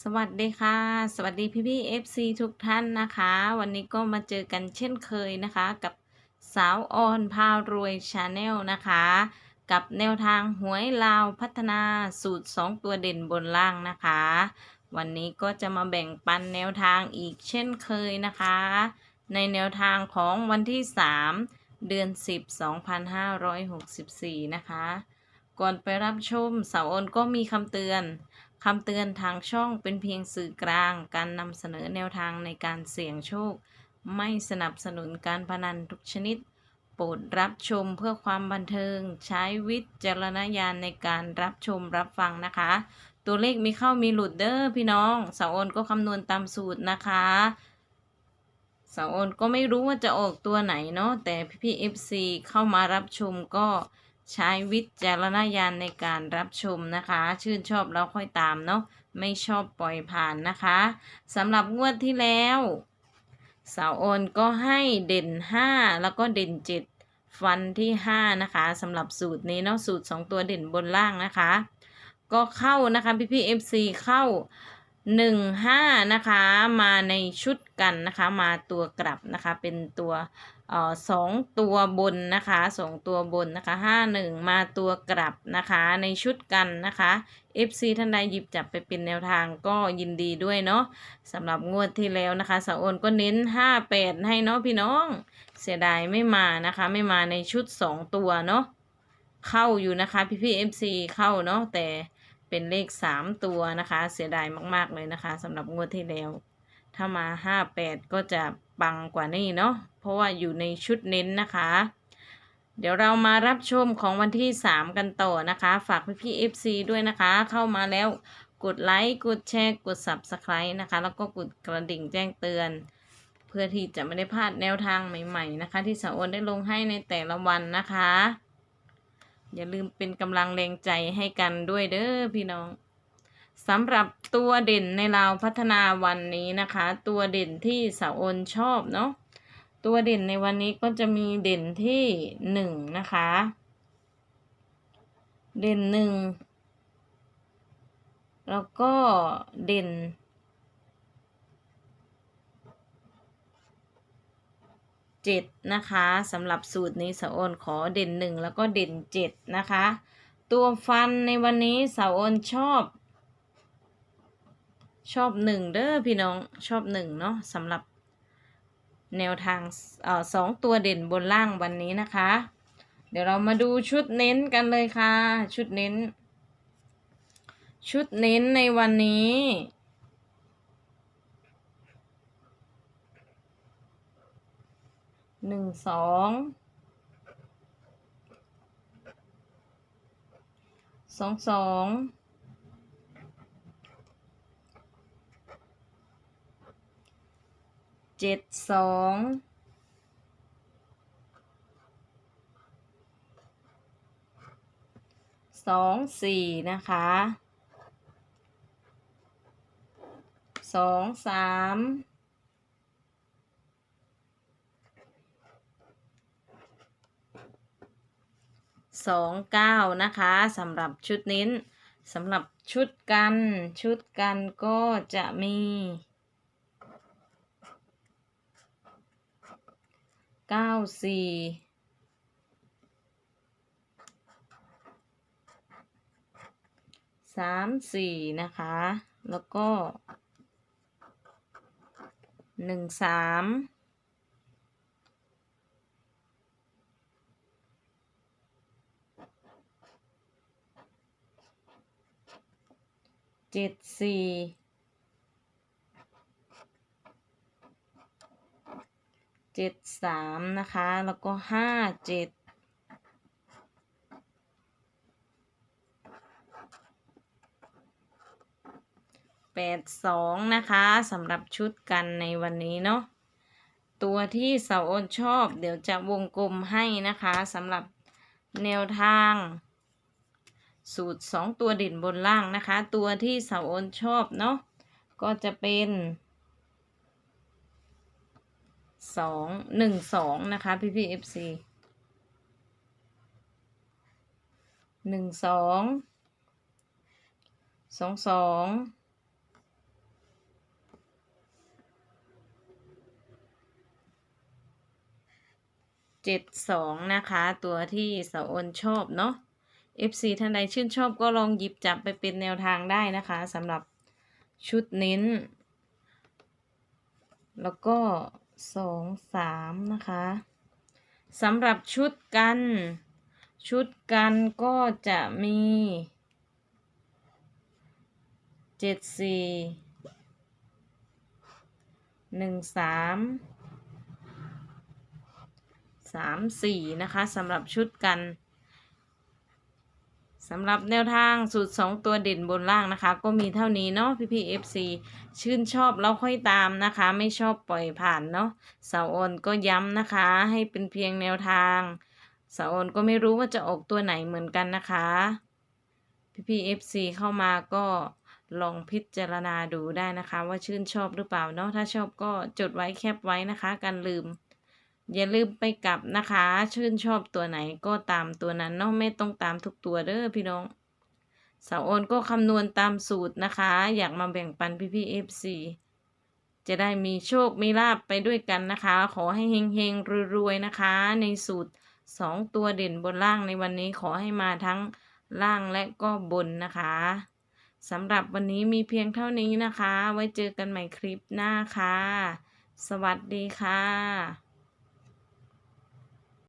สวัสดีค่ะ สวัสดีพี่พี่เอฟซีทุกท่านนะคะ วันนี้ก็มาเจอกันเช่นเคยนะคะ กับสาวออนพารวยชาแนลนะคะ กับแนวทางหวยลาวพัฒนาสูตร 2 ตัวเด่นบนล่างนะคะ วันนี้ก็จะมาแบ่งปันแนวทางอีกเช่นเคยนะคะ ในแนวทางของวันที่ 3 เดือน 10 2564 นะคะ ก่อนไปรับชมสาวออนก็มีคำเตือน คำเตือนทางช่องเป็นเพียงสื่อกลาง การนำเสนอแนวทางในการเสี่ยงโชค ไม่สนับสนุนการพนันทุกชนิด โปรดรับชมเพื่อความบันเทิง ใช้วิจารณญาณในการรับชมรับฟังนะคะ ตัวเลขมีเข้ามีหลุดเด้อพี่น้องสาวโอนก็คำนวณตามสูตรนะคะสาวโอนก็ไม่รู้ว่าจะออกตัวไหนเนาะแต่พี่ๆเอฟซีเข้ามารับชมก็ ใช้วิจารณญาณในการรับชมนะคะ ชื่นชอบแล้วค่อยตามเนาะไม่ชอบปล่อยผ่านนะคะสำหรับงวดที่แล้วสาวโอนก็ให้เด่น 5 แล้วก็เด่น 7 ฟันที่ 5 นะคะสำหรับสูตรนี้เนาะสูตร 2 ตัวเด่นบนล่างนะคะ ก็เข้านะคะพี่พี่เอฟซีเข้า 1 5 นะคะ มาในชุดกันนะคะ มาตัวกลับนะคะเป็นตัว สองตัวบนนะคะสองตัวบนนะคะห้าหนึ่งมาตัวกลับนะคะในชุดกันนะคะ FC ท่านใดหยิบจับไปเป็นแนวทางก็ยินดีด้วยเนาะสำหรับงวดที่แล้วนะคะสาวโอนก็เน้น58ให้เนาะพี่น้อง เสียดายไม่มานะคะ ไม่มาในชุด2ตัวเนาะเข้าอยู่นะคะพี่พี่ FC เข้าเนาะแต่เป็นเลข3ตัวนะคะ เสียดายมาก ๆเลยนะคะสำหรับงวดที่แล้ว ถ้ามา58ก็จะ ปังกว่านี้เนาะเพราะว่าอยู่ในชุดเน้นนะคะ เดี๋ยวเรามารับชมของวันที่ 3 กันต่อนะคะ ฝากพี่พี่ๆ FC ด้วยนะคะ เข้ามาแล้วกดไลค์กดแชร์กด Subscribe นะคะ แล้วก็กดกระดิ่งแจ้งเตือน เพื่อที่จะไม่ได้พลาดแนวทางใหม่ ๆ นะคะ ที่สาวอนได้ลงให้ในแต่ละวันนะคะ อย่าลืมเป็นกำลังแรงใจให้กันด้วยเด้อพี่น้อง สำหรับตัวเด่นในลาวพัฒนาวันนี้นะคะ ตัวเด่นที่สาวอนชอบเนาะตัวเด่นในวันนี้ก็จะมีเด่นที่หนึ่งนะคะ เด่นหนึ่งแล้วก็เด่น เจ็ดนะคะสำหรับสูตรนี้สาวอนขอเด่นหนึ่งแล้วก็เด่นเจ็ดนะคะ ตัวฟันในวันนี้สาวอนชอบ ชอบหนึ่งเด้อพี่น้องชอบหนึ่งเนาะสำหรับแนวทางเอ่อสองตัวเด่นบนล่างวันนี้นะคะ เดี๋ยวเรามาดูชุดเน้นกันเลยค่ะ ชุดเน้น ชุดเน้นในวันนี้ หนึ่งสองสองสอง เจ็ดสองสองสี่นะคะสองสามสองเก้านะคะสำหรับชุดนี้สำหรับชุดกัน ชุดกันก็จะมี เก้าสี่สามสี่นะคะ แล้วก็หนึ่งสามเจ็ดสี่ เจ็ดสามนะคะ แล้วก็ห้าเจ็ดแปดสองนะคะสำหรับชุดกันในวันนี้เนาะตัวที่เสาโอนชอบ เดี๋ยวจะวงกลมให้นะคะสำหรับแนวทาง สูตรสองตัวเด่นบนล่างนะคะ ตัวที่เสาโอนชอบเนาะก็จะเป็น สองหนึ่งสองนะคะพี่พี่เอฟซีหนึ่งสองสองสองเจ็ดสองนะคะ ตัวที่สาวอนชอบเนาะ FC ท่านใดชื่นชอบก็ลองหยิบจับไปเป็นแนวทางได้นะคะสำหรับชุดเน้น แล้วก็ สองสามนะคะสำหรับชุดกัน ชุดกันก็จะมีเจ็ดสี่หนึ่งสามสามสี่นะคะสำหรับชุดกัน สำหรับแนวทางสูตรสองตัวเด่นบนล่างนะคะ ก็มีเท่านี้เนาะพี่พี่เอฟซีชื่นชอบแล้วค่อยตามนะคะ ไม่ชอบปล่อยผ่านเนาะสาวออนก็ย้ำนะคะ ให้เป็นเพียงแนวทางสาวออนก็ไม่รู้ว่าจะออกตัวไหนเหมือนกันนะคะ พี่พี่เอฟซีเข้ามาก็ลองพิจารณาดูได้นะคะ ว่าชื่นชอบหรือเปล่าเนาะถ้าชอบก็จดไว้แคปไว้นะคะ กันลืม อย่าลืมไปกลับนะคะ ชื่นชอบตัวไหนก็ตามตัวนั้นเนาะไม่ต้องตามทุกตัวเด้อพี่น้องสาวโอนก็คำนวณตามสูตรนะคะ อยากมาแบ่งปันพี่พี่เอฟซีจะได้มีโชค มีลาบไปด้วยกันนะคะ ขอให้เฮงเฮงๆรวยๆนะคะ ในสูตรสองตัวเด่นบนล่างในวันนี้ขอให้มาทั้งล่างและก็บนนะคะสำหรับวันนี้มีเพียงเท่านี้นะคะ ไว้เจอกันใหม่คลิปหน้าค่ะ สวัสดีค่ะ